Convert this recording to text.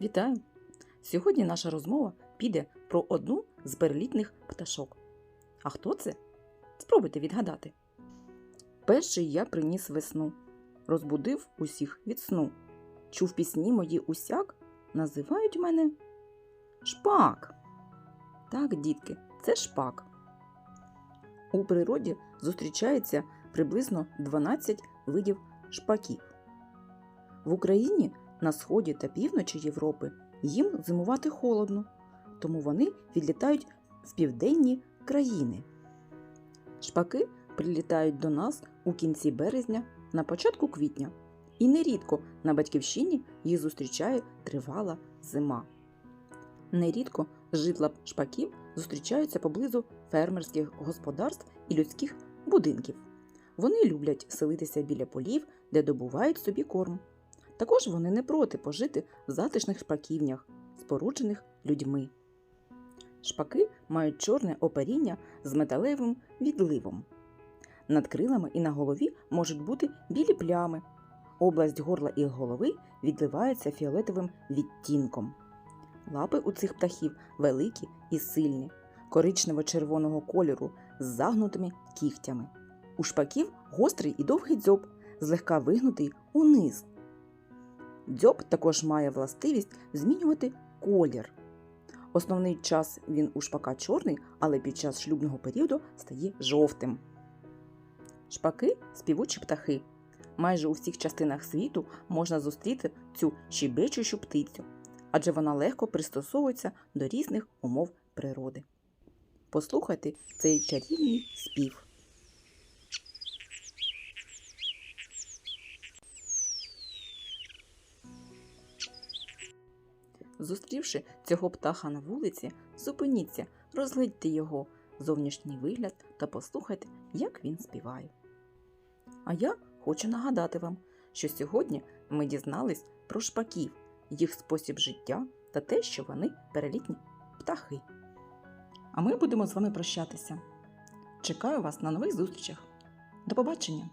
Вітаю! Сьогодні наша розмова піде про одну з перелітних пташок. А хто це? Спробуйте відгадати. Перший я приніс весну, розбудив усіх від сну. Чув пісні мої усяк, називають мене шпак. Так, дітки, це шпак. У природі зустрічається приблизно 12 видів шпаків. В Україні на сході та півночі Європи їм зимувати холодно, тому вони відлітають в південні країни. Шпаки прилітають до нас у кінці березня, на початку квітня, і нерідко на батьківщині їх зустрічає тривала зима. Нерідко житла шпаків зустрічаються поблизу фермерських господарств і людських будинків. Вони люблять селитися біля полів, де добувають собі корм. Також вони не проти пожити в затишних шпаківнях, споруджених людьми. Шпаки мають чорне оперіння з металевим відливом. Над крилами і на голові можуть бути білі плями. Область горла і голови відливається фіолетовим відтінком. Лапи у цих птахів великі і сильні, коричнево-червоного кольору з загнутими кігтями. У шпаків гострий і довгий дзьоб, злегка вигнутий униз. Дзьоб також має властивість змінювати колір. Основний час він у шпака чорний, але під час шлюбного періоду стає жовтим. Шпаки співучі птахи. Майже у всіх частинах світу можна зустріти цю щебечущу птицю, адже вона легко пристосовується до різних умов природи. Послухайте цей чарівний спів. Зустрівши цього птаха на вулиці, зупиніться, розглядьте його зовнішній вигляд та послухайте, як він співає. А я хочу нагадати вам, що сьогодні ми дізнались про шпаків, їх спосіб життя та те, що вони перелітні птахи. А ми будемо з вами прощатися. Чекаю вас на нових зустрічах. До побачення!